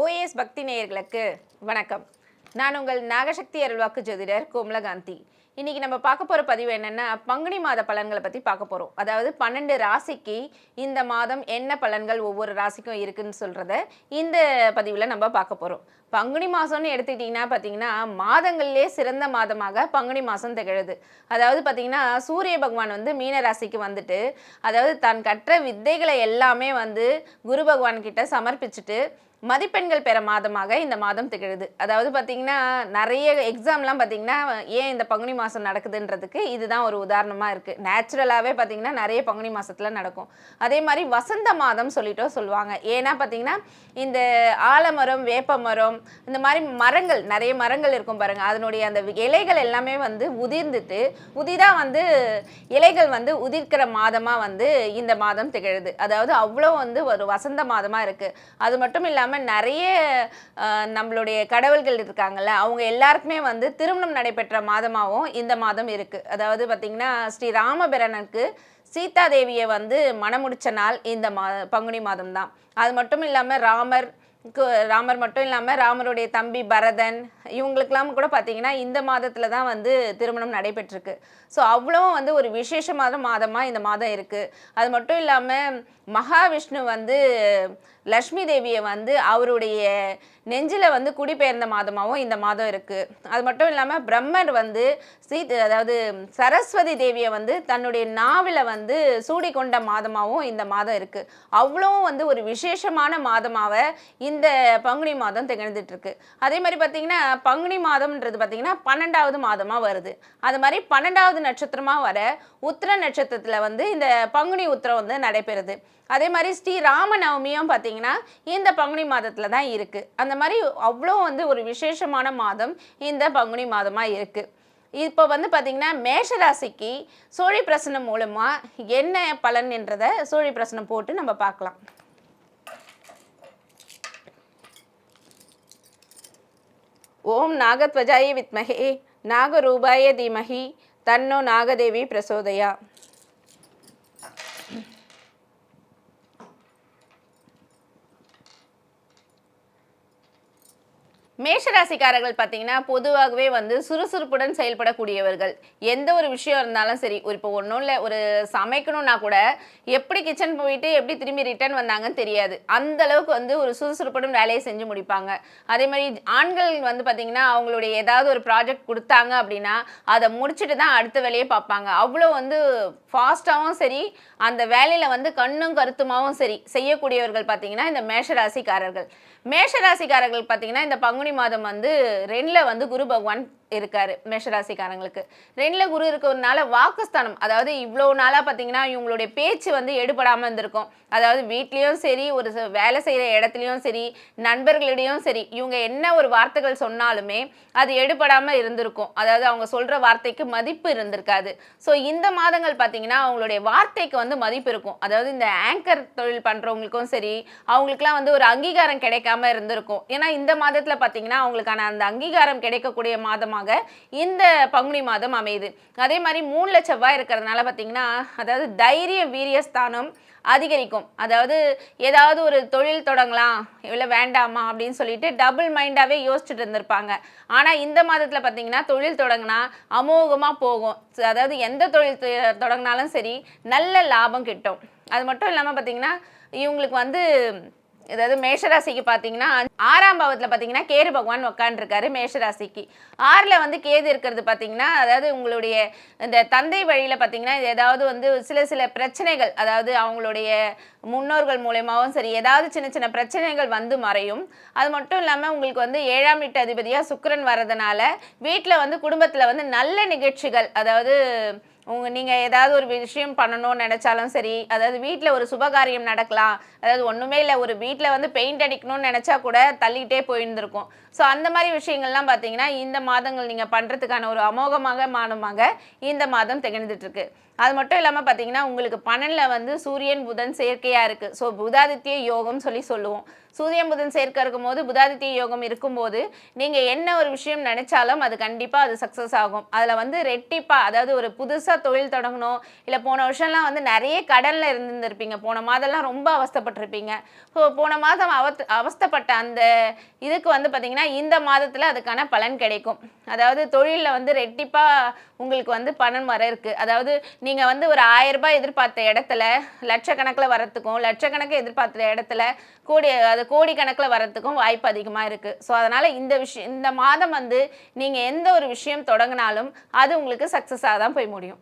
OAS பக்தி நேயர்களுக்கு வணக்கம். நான் உங்கள் நாகசக்தி அருள்வாக்கு ஜோதிடர் கோமலகாந்தி. இன்றைக்கி நம்ம பார்க்க போகிற பதிவு என்னென்னா பங்குனி மாத பலன்களை பற்றி பார்க்க போகிறோம் அதாவது பன்னெண்டு ராசிக்கு இந்த மாதம் என்ன பலன்கள் ஒவ்வொரு ராசிக்கும் இருக்குன்னு சொல்கிறத இந்த பதிவில் நம்ம பார்க்க போகிறோம் பங்குனி மாதம்னு எடுத்துக்கிட்டிங்கன்னா பார்த்தீங்கன்னா மாதங்கள்லேயே சிறந்த மாதமாக பங்குனி மாதம் திகழுது. அதாவது பார்த்திங்கன்னா சூரிய பகவான் வந்து மீன ராசிக்கு வந்துட்டு அதாவது தான் கற்ற வித்தைகளை எல்லாமே வந்து குரு பகவான் கிட்ட சமர்ப்பிச்சுட்டு மதிப்பெண்கள் பெற மாதமாக இந்த மாதம் திகழுது. அதாவது பார்த்தீங்கன்னா நிறைய எக்ஸாம்லாம் பார்த்தீங்கன்னா ஏன் இந்த பங்குனி மாதம் நடக்குதுன்றதுக்கு இதுதான் ஒரு உதாரணமாக இருக்குது நேச்சுரலாகவே பார்த்தீங்கன்னா நிறைய பங்குனி மாதத்தில் நடக்கும். அதே மாதிரி வசந்த மாதம் சொல்லிட்டோ சொல்லுவாங்க. ஏன்னா பார்த்தீங்கன்னா இந்த ஆலமரம் வேப்ப மரம் இந்த மாதிரி மரங்கள் நிறைய மரங்கள் இருக்கும் பாருங்கள் அதனுடைய அந்த இலைகள் எல்லாமே வந்து உதிர்ந்துட்டு உதிதாக வந்து இலைகள் வந்து உதிர்க்கிற மாதமாக வந்து இந்த மாதம் திகழுது. அதாவது அவ்வளோ வந்து ஒரு வசந்த மாதமாக இருக்குது அது மட்டும் இல்லாமல் நிறைய நம்மளுடைய கடவுள்கள் இருக்காங்கல்ல அவங்க எல்லாருக்குமே வந்து திருமணம் நடைபெற்ற மாதமாகவும் இந்த மாதம் இருக்குது அதாவது பார்த்திங்கன்னா ஸ்ரீ ராமபிரனுக்கு சீதா தேவியை வந்து மணமுடிச்ச நாள் இந்த மா பங்குனி மாதம் தான் அது மட்டும் இல்லாமல் ராமர் ராமர் மட்டும் இல்லாமல் ராமருடைய தம்பி பரதன் இவங்களுக்கெல்லாம் கூட பார்த்தீங்கன்னா இந்த மாதத்தில் தான் வந்து திருமணம் நடைபெற்றிருக்கு. ஸோ அவ்வளவும் வந்து ஒரு விசேஷமான மாதமாக இந்த மாதம் இருக்குது அது மட்டும் இல்லாமல் மகாவிஷ்ணு வந்து லக்ஷ்மி தேவியை வந்து அவருடைய நெஞ்சில் வந்து குடிபெயர்ந்த மாதமாகவும் இந்த மாதம் இருக்குது அது மட்டும் இல்லாமல் பிரம்மர் வந்து சீ அதாவது சரஸ்வதி தேவியை வந்து தன்னுடைய நாவில் வந்து சூடி கொண்ட மாதமாகவும் இந்த மாதம் இருக்குது அவ்வளோவும் வந்து ஒரு விசேஷமான மாதமாக இந்த பங்குனி மாதம் திகழ்ந்துட்டுருக்கு அதே மாதிரி பார்த்திங்கன்னா பங்குனி மாதம்ன்றது பார்த்திங்கன்னா பன்னெண்டாவது மாதமாக வருது. அது மாதிரி பன்னெண்டாவது நட்சத்திரமாக வர உத்திர நட்சத்திரத்தில் வந்து இந்த பங்குனி உத்திரம் வந்து நடைபெறுது. அதே மாதிரி ஸ்ரீ ராமநவமியும் பார்த்தீங்கன்னா இந்த பங்குனி மாதத்தில் தான் இருக்குது அந்த மாதிரி அவ்வளோ வந்து ஒரு விசேஷமான மாதம் இந்த பங்குனி மாதமாக இருக்குது இப்போ வந்து பார்த்திங்கன்னா மேஷராசிக்கு சோழி பிரசனம் மூலமாக என்ன பலன் என்றதை சோழி பிரசனம் போட்டு நம்ம பார்க்கலாம். ஓம் நாகத்வஜாய வித்மகே நாகரூபாய தீமகி தன்னோ நாகதேவி பிரசோதயா. மேஷராசிக்காரர்கள் பார்த்தீங்கன்னா பொதுவாகவே வந்து சுறுசுறுப்புடன் செயல்படக்கூடியவர்கள். எந்த ஒரு விஷயம் இருந்தாலும் சரி ஒரு இப்போ ஒன்றும் இல்லை ஒரு சமைக்கணும்னா கூட எப்படி கிச்சன் போயிட்டு எப்படி திரும்பி ரிட்டர்ன் வந்தாங்கன்னு தெரியாது. அந்த அளவுக்கு வந்து ஒரு சுறுசுறுப்புடன் வேலையை செஞ்சு முடிப்பாங்க. அதே மாதிரி ஆண்கள் வந்து பார்த்தீங்கன்னா அவங்களுடைய ஏதாவது ஒரு ப்ராஜெக்ட் கொடுத்தாங்க அப்படின்னா அதை முடிச்சுட்டு தான் அடுத்த வேலையை பார்ப்பாங்க. அவ்வளோ வந்து ஃபாஸ்ட்டாகவும் சரி அந்த வேலையில் வந்து கண்ணும் கருத்துமாகவும் சரி செய்யக்கூடியவர்கள் பார்த்தீங்கன்னா இந்த மேஷராசிக்காரர்கள். மேஷராசிக்காரர்கள் பார்த்தீங்கன்னா இந்த பங்குனி மாதம் வந்து ரெண்டில் வந்து குரு பகவான் இருக்காரு மேஷராசிக்காரங்களுக்கு. ரெண்டில் குரு இருக்கிறதுனால வாக்குஸ்தானம் அதாவது இவ்வளோ நாளாக பார்த்தீங்கன்னா இவங்களுடைய பேச்சு வந்து எடுபடாமல் இருந்திருக்கும். அதாவது வீட்லேயும் சரி ஒரு ச- வேலை செய்கிற இடத்துலையும் சரி நண்பர்களிடையும் சரி இவங்க என்ன ஒரு வார்த்தைகள் சொன்னாலுமே அது எடுபடாமல் இருந்திருக்கும். அதாவது அவங்க சொல்கிற வார்த்தைக்கு மதிப்பு இருந்திருக்காது. ஸோ இந்த மாதங்கள் பார்த்தீங்கன்னா அவங்களுடைய வார்த்தைக்கு வந்து மதிப்பு இருக்கும். அதாவது இந்த ஆங்கர் தொழில் பண்ணுறவங்களுக்கும் சரி அவங்களுக்குலாம் வந்து ஒரு அங்கீகாரம் கிடைக்காம இருந்திருக்கும். ஏன்னா இந்த மாதத்தில் பார்த்தீங்கன்னா அவங்களுக்கான அந்த அங்கீகாரம் கிடைக்கக்கூடிய மாதமாக இந்த பங்குனி மாதம் அமையுது. அதே மாதிரி மூணுல செவ்வாய் இருக்கிறதுனால பார்த்தீங்கன்னா அதாவது தைரிய வீரியஸ்தானம் அதிகரிக்கும். அதாவது ஏதாவது ஒரு தொழில் தொடங்கலாம் இல்லை வேண்டாமா அப்படின்னு சொல்லிட்டு டபுள் மைண்டாகவே யோசிச்சுட்டு இருந்திருப்பாங்க. ஆனால் இந்த மாதத்தில் பார்த்தீங்கன்னா தொழில் தொடங்கினா அமோகமாக போகும். அதாவது எந்த தொழில் தொடங்கினாலும் சரி நல்ல லாபம் கிட்டும். அது மட்டும் இல்லாமல் பார்த்தீங்கன்னா இவங்களுக்கு வந்து அதாவது மேஷராசிக்கு பார்த்தீங்கன்னா ஆறாம் பாவத்தில் பார்த்தீங்கன்னா கேது பகவான் உட்காந்துருக்காரு மேஷராசிக்கு. ஆறில் வந்து கேது இருக்கிறது பார்த்தீங்கன்னா அதாவது உங்களுடைய இந்த தந்தை வழியில் பார்த்தீங்கன்னா இது ஏதாவது வந்து சில சில பிரச்சனைகள் அதாவது அவங்களுடைய முன்னோர்கள் மூலயமாவும் சரி ஏதாவது சின்ன சின்ன பிரச்சனைகள் வந்து மறையும். அது மட்டும் இல்லாமல் உங்களுக்கு வந்து ஏழாம் வீட்டு அதிபதியாக சுக்கரன் வர்றதுனால வீட்டில் வந்து குடும்பத்தில் வந்து நல்ல நிகழ்ச்சிகள் அதாவது உங்க நீங்க ஏதாவது ஒரு விஷயம் பண்ணணும்னு நினைச்சாலும் சரி அதாவது வீட்டில் ஒரு சுபகாரியம் நடக்கலாம் அதாவது ஒண்ணுமே இல்லை ஒரு வீட்டில் வந்து பெயிண்ட் அடிக்கணும்னு நினைச்சா கூட தள்ளிக்கிட்டே போயிருந்திருக்கும். ஸோ அந்த மாதிரி விஷயங்கள்லாம் பார்த்தீங்கன்னா இந்த மாதங்கள் நீங்க பண்றதுக்கான ஒரு அமோகமாக மாதமாக இந்த மாதம் திகழ்ந்துட்டு இருக்கு. அது மட்டும் இல்லாமல் பார்த்தீங்கன்னா உங்களுக்கு பன்னெண்டில் வந்து சூரியன் புதன் சேர்க்கையாக இருக்குது ஸோ புதாதித்ய யோகம் சொல்லி சொல்லுவோம். சூரியன் புதன் சேர்க்கை இருக்கும்போது புதாதித்ய யோகம் இருக்கும்போது நீங்கள் என்ன ஒரு விஷயம் நினைச்சாலும் அது கண்டிப்பாக அது சக்ஸஸ் ஆகும். அதில் வந்து ரெட்டிப்பாக அதாவது ஒரு புதுசாக தொழில் தொடங்கணும். இல்லை போன வருஷம்லாம் வந்து நிறைய கடனில் இருந்துருந்துருப்பீங்க. போன மாதம்லாம் ரொம்ப அவஸ்தைப்பட்டிருப்பீங்க. ஸோ போன மாதம் அவத் அவஸ்தைப்பட்ட அந்த இதுக்கு வந்து பார்த்தீங்கன்னா இந்த மாதத்தில் அதுக்கான பலன் கிடைக்கும். அதாவது தொழிலில் வந்து ரெட்டிப்பாக உங்களுக்கு வந்து பணம் வர இருக்கு. அதாவது நீங்கள் வந்து ஒரு ஆயிரம் ரூபாய் எதிர்பார்த்த இடத்துல லட்சக்கணக்கில் வரத்துக்கும் லட்சக்கணக்கு எதிர்பார்த்த இடத்துல கோடி அது கோடிக்கணக்கில் வரத்துக்கும் வாய்ப்பு அதிகமாக இருக்குது ஸோ அதனால் இந்த விஷயம் இந்த மாதம் வந்து நீங்கள் எந்த ஒரு விஷயம் தொடங்கினாலும் அது உங்களுக்கு சக்ஸஸாக தான் போய் முடியும்.